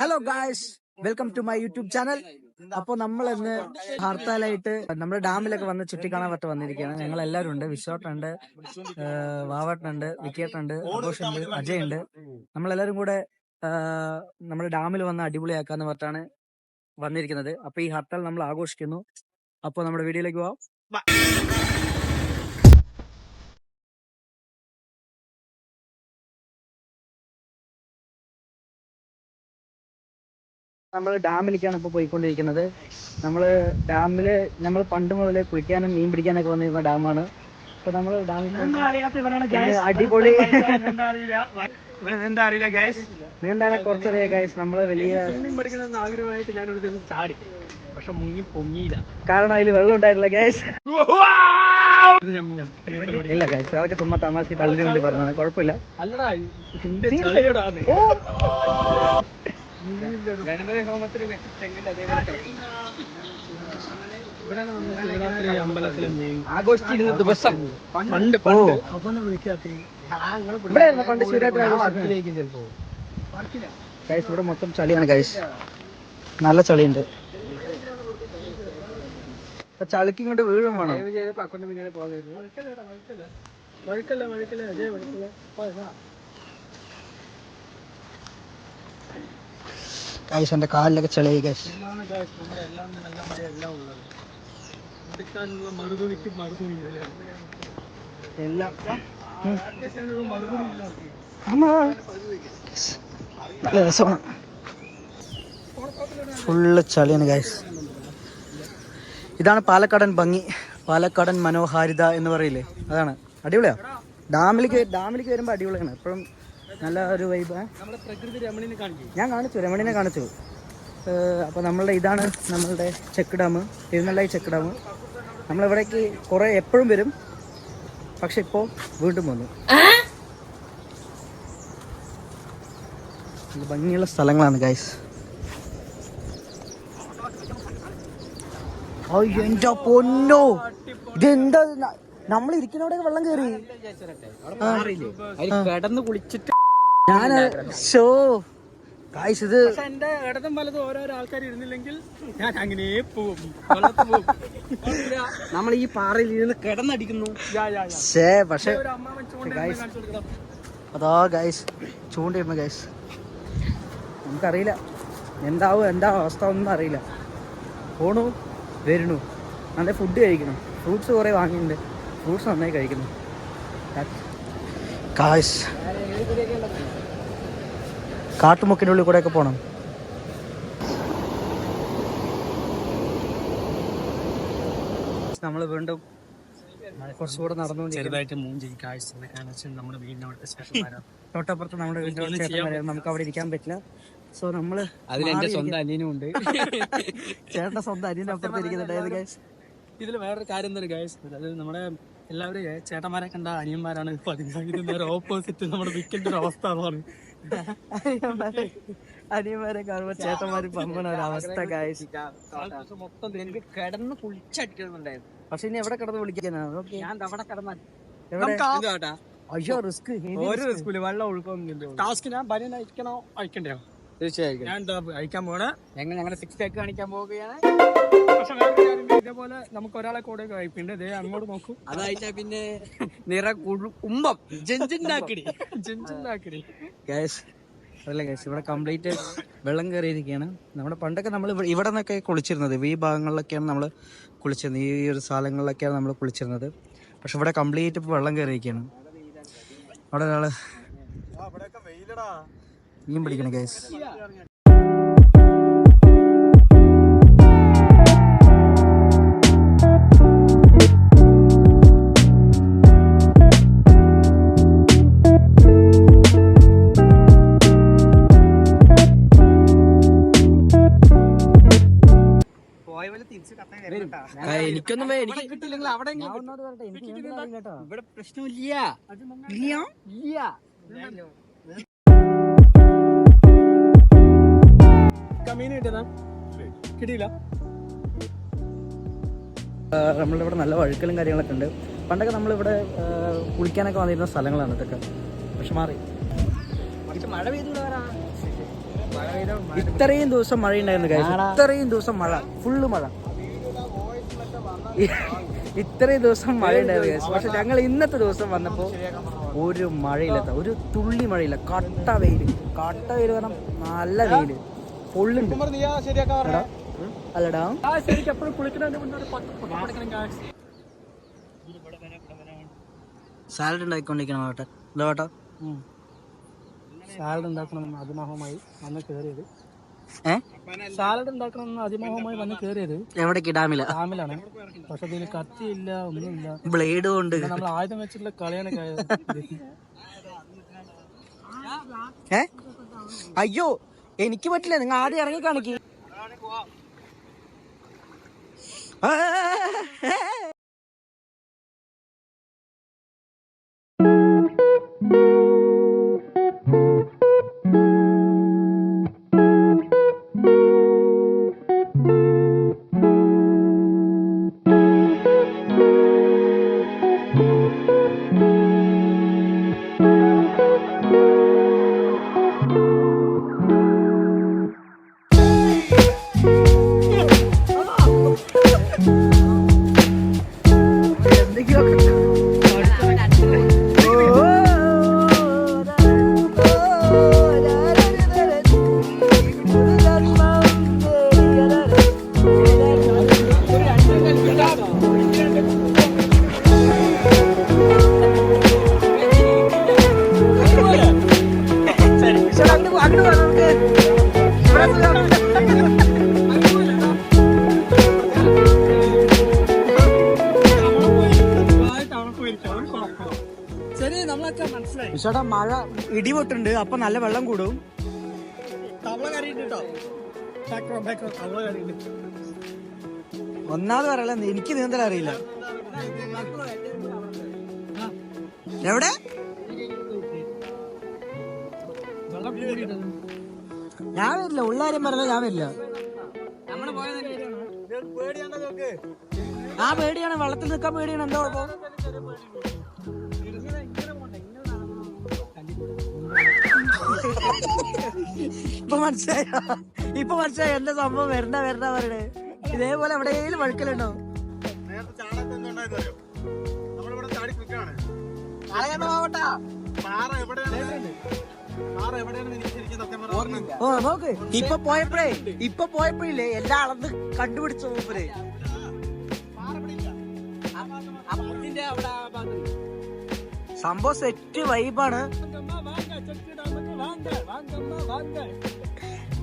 Hello guys welcome to my YouTube channel അപ്പൊ നമ്മൾ ഇന്ന് ഹർത്താലായിട്ട് നമ്മുടെ ഡാമിലൊക്കെ വന്ന് ചുറ്റിക്കാണാൻ പറ്റ വന്നിരിക്കുകയാണ്. ഞങ്ങൾ എല്ലാവരും ഉണ്ട് വിശ്വട്ടുണ്ട് വാവട്ടുണ്ട് വിക്കേട്ടുണ്ട് ആഘോഷുണ്ട് അജയ് ഉണ്ട് നമ്മളെല്ലാവരും കൂടെ നമ്മുടെ ഡാമിൽ വന്ന് അടിപൊളിയാക്കാന്ന് പറഞ്ഞിട്ടാണ് വന്നിരിക്കുന്നത്. അപ്പൊ ഈ ഹർത്താൽ നമ്മൾ ആഘോഷിക്കുന്നു. അപ്പൊ നമ്മുടെ വീഡിയോയിലേക്ക് പോവാം. നമ്മൾ ഡാമിലേക്കാണ് ഇപ്പോൾ പോയിക്കൊണ്ടിരിക്കുന്നത്. നമ്മൾ ഡാമിൽ നമ്മൾ പണ്ട് മുതലേ കുളിക്കാനും മീൻ പിടിക്കാനൊക്കെ വന്നിരുന്ന ഡാമാണ് ഇപ്പൊ നമ്മൾ ഡാമിൽ അടിപൊളി എന്താ അറിയില്ല? ഗൈസ് നീണ്ടാനെ കുറച്ചറിയാം ഗൈസ് നമ്മൾ വലിയ പഠിക്കണമെന്ന് ആഗ്രഹമായിട്ട് ഞാനൊരു ദിവസം ചാടി. പക്ഷെ മുങ്ങി പൊങ്ങിയില്ല. കാരണം അതിൽ വെള്ളം ഉണ്ടായിരുന്നില്ല ഗൈസ് ഇല്ല ഗൈസ് അതൊക്കെ ചുമ്മാ തമാശ തള്ളി വേണ്ടി പറഞ്ഞതാണ് കുഴപ്പമില്ല. അല്ലടാ ആഘോഷിച്ചിരുന്ന ദിവസം. പണ്ട് പണ്ട്. ഇവിടെ പണ്ട് ചിലപ്പോ ഗൈസ് ഇവിടെ മൊത്തം ചളിയാണ് ഗൈസ് നല്ല ചളിയുണ്ട്. ചളിക്ക് ഇങ്ങോട്ട് വീഴും വേണം. പക്കൊണ്ട് പിന്നാലെ പോകുന്നത് വഴുക്കല്ലേ വഴുക്കല്ല. വഴുക്കല്ല വഴുക്കല്ല? അജയ് വഴുക്കല്ല? ഗൈസ് എന്റെ കാലിലൊക്കെ ചെളി ഗൈസ് എല്ലാം നല്ല രസമാണ്. ഫുള്ള് ചളിയാണ് ഗൈസ് ഇതാണ് പാലക്കാടൻ ഭംഗി. പാലക്കാടൻ മനോഹാരിത എന്ന് പറയില്ലേ? അതാണ്. അടിപൊളിയാ. ഡാമിലേക്ക് ഡാമിലേക്ക് വരുമ്പോൾ അടിപൊളിയാണ്. എപ്പോഴും നല്ല ഒരു വൈബ് ഞാൻ കാണിച്ചു രമണിനെ കാണിച്ചു. അപ്പോൾ നമ്മളുടെ ഇതാണ് നമ്മളുടെ check dam. Thirunellai check dam. നമ്മളിവിടേക്ക് കുറേ എപ്പോഴും വരും. പക്ഷെ ഇപ്പോൾ വീണ്ടും വന്നു. ഭംഗിയുള്ള സ്ഥലങ്ങളാണ് ഗൈസ് എന്റെ പൊന്നോ. ഇതെന്താ? നമ്മൾ ഇരിക്കുന്നവിടെ വെള്ളം കയറി കിടന്ന് കുളിച്ചിട്ട് ഞാൻ ഷോ ഗൈസ് ഇത് എന്റെ ഇടതും വലതും ഓരോരോ ആൾക്കാർ ഇരുന്നില്ലെങ്കിൽ ഞാൻ അങ്ങനെ പോവും. നമ്മൾ ഈ പാറയിൽ ഇരുന്ന് കിടന്നടിക്കുന്നു. യാ, യാ, യാ. ഷേ പക്ഷേ ഒരു അമ്മ വെച്ചുകൊണ്ട് Guys. കാണിച്ചു കൊടുക്കണം. അതാ ഗൈസ് ചൂണ്ടിരുന്നു ഗൈസ് നമുക്കറിയില്ല. എന്താവും എന്താ അവസ്ഥ ഒന്നും അറിയില്ല. പോണു വരണു. നല്ല ഫുഡ് കഴിക്കണം. ഫ്രൂട്ട്സ് കുറേ വാങ്ങിയിട്ടുണ്ട്. ഫ്രൂട്ട്സ് നന്നായി കഴിക്കുന്നു. ഗായ്സ് കാട്ടുമുക്കിന്റെ ഉള്ളിൽ കൂടെ ഒക്കെ പോകണം നമ്മൾ വീണ്ടും കുറച്ചുകൂടെ നടന്നു ചെറുതായിട്ട് മൂഞ്ചി കാഴ്ച നമ്മുടെ വീടിന്റെ അവിടുത്തെ ചേട്ടന്മാരാണ് തൊട്ടപ്പുറത്ത് നമ്മുടെ വീടിന്റെ നമുക്ക് അവിടെ ഇരിക്കാൻ പറ്റില്ല. സോ നമ്മൾ അതിൽ എന്റെ സ്വന്തം അനിയനും ഉണ്ട്. ചേട്ടന്റെ സ്വന്തം അരിന്റെ അപ്പുറത്ത് ഇരിക്കുന്നുണ്ട്. ഗൈസ് ഇതിൽ വേറൊരു കാര്യം തന്നെ ഗൈസ് അതായത് നമ്മുടെ എല്ലാവരും ചേട്ടന്മാരെ കണ്ട അനിയന്മാരാണ് പതിനായിരം നേരെ ഓപ്പോസിറ്റ് നമ്മുടെ വിക്കറ്റ് ഒരു അവസ്ഥ അതാണ്. അനിയന്മാരെ കാണുമ്പോ ചേട്ടന്മാര് പമ്പണ ഒരു അവസ്ഥ മൊത്തം എനിക്ക് കിടന്ന് കുളിച്ചടിക്കുന്നുണ്ടായിരുന്നു പക്ഷെ ഇനി എവിടെ കിടന്ന് വിളിക്കാനാണ് ഓക്കെ. ഞാൻ അവിടെ കിടന്ന എവിടെ? അയ്യോ റിസ്ക്. ഒരു റിസ്ക്. വെള്ളം ഒഴുക്കൊന്നുമില്ല ടാസ്ക് ഞാൻ ബനിയൻ അയക്കണോ അയക്കണ്ടയോ തീർച്ചയായും ഞാൻ എന്താ അയക്കാൻ പോണ? ഞങ്ങൾ ഞങ്ങളുടെ സിക്സ് പാക്ക് കാണിക്കാൻ പോവുകയാണ്. പക്ഷെ വേറെ കാര്യമുണ്ട്. ഇതേപോലെ നമുക്ക് ഒരാളെ കൂടെ കഴിപ്പുണ്ട് ദേ അങ്ങോട്ട് നോക്കൂ. അതായിട്ടാ പിന്നെ നിറ കുമ്പം ജെഞ്ചിണ്ടാക്കിടി. ജെഞ്ചിണ്ടാക്കിടി. ഗൈസ് അതല്ല ഗൈസ് ഇവിടെ കംപ്ലീറ്റ് വെള്ളം കയറിയിരിക്കുകയാണ്. നമ്മുടെ പണ്ടൊക്കെ നമ്മൾ ഇവിടെ നിന്നൊക്കെ കുളിച്ചിരുന്നത്. ഈ ഭാഗങ്ങളിലൊക്കെയാണ് നമ്മൾ കുളിച്ചിരുന്നത്. ഈ ഒരു സ്ഥലങ്ങളിലൊക്കെയാണ് നമ്മൾ കുളിച്ചിരുന്നത്. പക്ഷെ ഇവിടെ കംപ്ലീറ്റ് ഇപ്പൊ വെള്ളം കയറിയിരിക്കുകയാണ്. അവിടെ ഒരാൾ മീൻ പിടിക്കണം ഗൈസ് എനിക്കൊന്നും എനിക്ക് കിട്ടില്ലെങ്കിൽ അവിടെ ഇവിടെ പ്രശ്നമില്ല. കിട്ടിയതാ? കിട്ടിയില്ല. നമ്മളിവിടെ നല്ല വഴുക്കലും കാര്യങ്ങളൊക്കെ ഉണ്ട്. പണ്ടൊക്കെ നമ്മളിവിടെ കുളിക്കാനൊക്കെ വന്നിരുന്ന സ്ഥലങ്ങളാണ് ഇതൊക്കെ. പക്ഷെ മാറി. മഴ പെയ്തുള്ളവരാ. ഇത്രയും ദിവസം മഴ ഉണ്ടായിരുന്നു. ഇത്രയും ദിവസം മഴ. ഫുള്ള് മഴ. ഇത്രയും ദിവസം മഴ ഉണ്ടായിരുന്നു പക്ഷെ ഞങ്ങൾ ഇന്നത്തെ ദിവസം വന്നപ്പോ ഒരു മഴയില്ലാത്ത ഒരു തുള്ളി മഴയില്ല. കട്ട വെയിൽ. കട്ട വെയിൽ കാരണം നല്ല വെയിൽ. പൊള്ളുണ്ട് അല്ലടാ. സാലഡ് ഉണ്ടാക്കിക്കൊണ്ടിരിക്കണം കേട്ടോ എന്താ കേട്ടോ ഉം. സാലഡ് ഉണ്ടാക്കണമെന്ന് അതിമോഹമായി വന്ന് കയറിയത് സാലഡ് ഉണ്ടാക്കണമെന്ന് അതിമോഹമായി വന്ന് കയറിയത് എവിടേക്ക്? ഡാമില. ഡാമിലാണ്. പക്ഷെ അതിന് കത്തിയില്ല ഒന്നുമില്ല. ബ്ലേഡ് കൊണ്ട്. നമ്മൾ ആയുധം വെച്ചിട്ടുള്ള കളിയാണ് ഏ? അയ്യോ എനിക്ക് പറ്റില്ല നിങ്ങൾ ആദ്യം ഇറങ്ങി കാണിക്ക്. ശരി നമ്മളൊക്കെ മനസ്സിലായി. വിശേടാ മഴ ഇടിപൊട്ടുണ്ട് അപ്പൊ നല്ല വെള്ളം കൂടും. തവള കറിയിട്ടോ ഒന്നാമത് പറയല എനിക്ക് നീന്തൽ അറിയില്ല. എവിടെ? ഞാനില്ല ഉള്ളാരും ഞാൻ വരില്ല ഉള്ളാരും പറഞ്ഞ ഞാൻ വരില്ല. ആ പേടിയാണ് വെള്ളത്തിൽ നിൽക്കാൻ പേടിയാണ് എന്താ കുഴപ്പം? ഇപ്പൊ മനസ്സിലായ? ഇപ്പൊ മനസ്സിലായി എന്താ സംഭവം? വരണ്ട വരണ്ട പറയണേ. ഇതേപോലെ എവിടെയെങ്കിലും വഴുക്കലുണ്ടോ? ഓ നോക്ക്. ഇപ്പൊ പോയപ്പോഴേ ഇപ്പൊ പോയപ്പോഴില്ലേ എല്ലാ അളന്ന് കണ്ടുപിടിച്ച മൂപ്പര് സംഭവം സെറ്റ് വൈബാണ്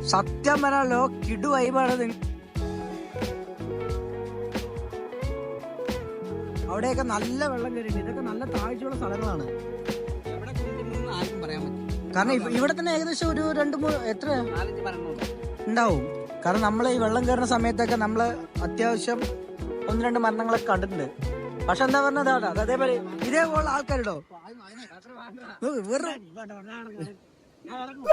സത്യം പറയാലോ കിടു വൈബാണ് അവിടെയൊക്കെ നല്ല വെള്ളം കയറിയിട്ടുണ്ട് ഇതൊക്കെ നല്ല താഴ്ചയുള്ള സ്ഥലങ്ങളാണ്. കാരണം ഇവ- ഇവിടെ തന്നെ ഏകദേശം ഒരു രണ്ട് മൂന്ന് എത്ര? ഉണ്ടാവും. കാരണം നമ്മൾ ഈ വെള്ളം കയറുന്ന സമയത്തൊക്കെ നമ്മൾ അത്യാവശ്യം ഒന്ന് രണ്ട് മരണങ്ങളൊക്കെ കണ്ടിട്ടുണ്ട്. പക്ഷെ എന്താ പറഞ്ഞത്? അതാ അതേപോലെ ഇതേപോലെ ആൾക്കാരുണ്ടോ? വെറും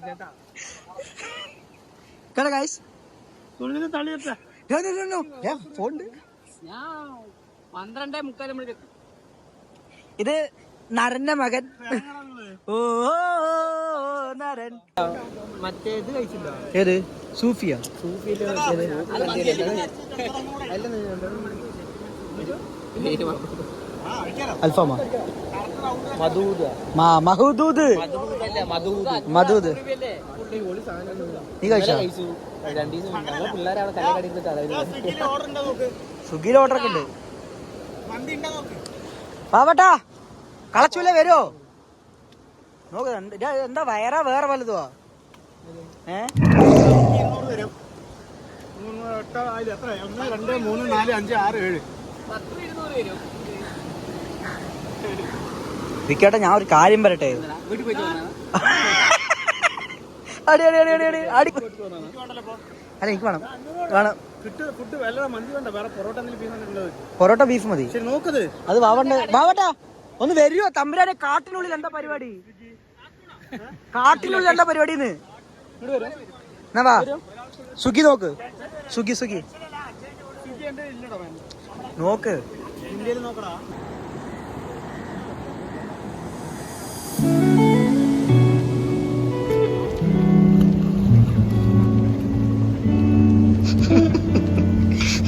കേട്ടോ ഗൈസ് തള്ളിയിട്ട ഫോണ്ട് ഞാൻ പന്ത്രണ്ടേ മുക്കാൽ മണി ഇത് നരന്റെ മകൻ. ഓ നരൻ. മറ്റേ ഇത് ഏത്? സൂഫിയ? അൽഫാമ? മാ മഹൂദൂദ്. മധൂദ്. നീ കഴിച്ചോ? സ്വിഗ്ഗിയിൽ ഓർഡർ ഒക്കെ ഉണ്ട്. പാവട്ടാ കളച്ചൂല വരുമോ നോക്ക് എന്ത് എന്താ വയറാ വേറെ വലുതുവാ? ഏ? ഒന്ന് രണ്ട് മൂന്ന് നാല് അഞ്ച് ആറ് ഏഴ്. വിക്കട്ടെ ഞാൻ ഒരു കാര്യം പറയട്ടെ? അടി അടി അടി അടി അടി അടി. അല്ല എനിക്ക് വേണം. വേണം. പൊറോട്ട ബീഫ് മതി. അത് വാവണ്ട വാവട്ടാ ഒന്ന് വരുവോ? തമ്പുരാനെ കാട്ടിനുള്ളിൽ എന്താ പരിപാടി? കാട്ടിനുള്ളിൽ എന്താ പരിപാടി എന്നാ സുഖി നോക്ക്. സുഖി സുഖി. നോക്ക്. ഇന്ത്യയിൽ നോക്കടാ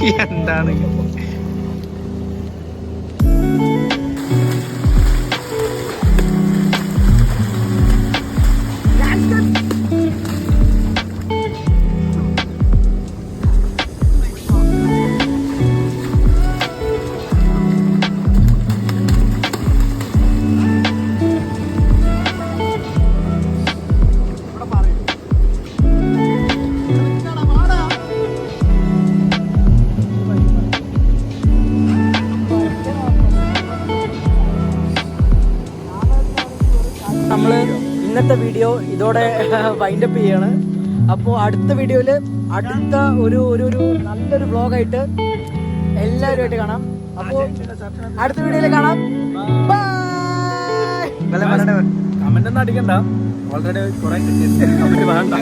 എന്താണ്? ഇന്നത്തെ വീഡിയോ ഇതോടെ വൈൻഡപ്പ് ചെയ്യാണ്. അപ്പോൾ അടുത്ത വീഡിയോയിൽ അടുത്ത ഒരു ഒരു ഒരു നല്ലൊരു വ്ളോഗായിട്ട് എല്ലാവരുമായിട്ട് കാണാം. അപ്പോൾ അടുത്ത വീഡിയോയിൽ കാണാം. കമന്റ് ഒന്നും അടിക്കണ്ട. ഓൾറെഡി കുറെ കിട്ടിയിട്ടുണ്ട് വേണ്ട.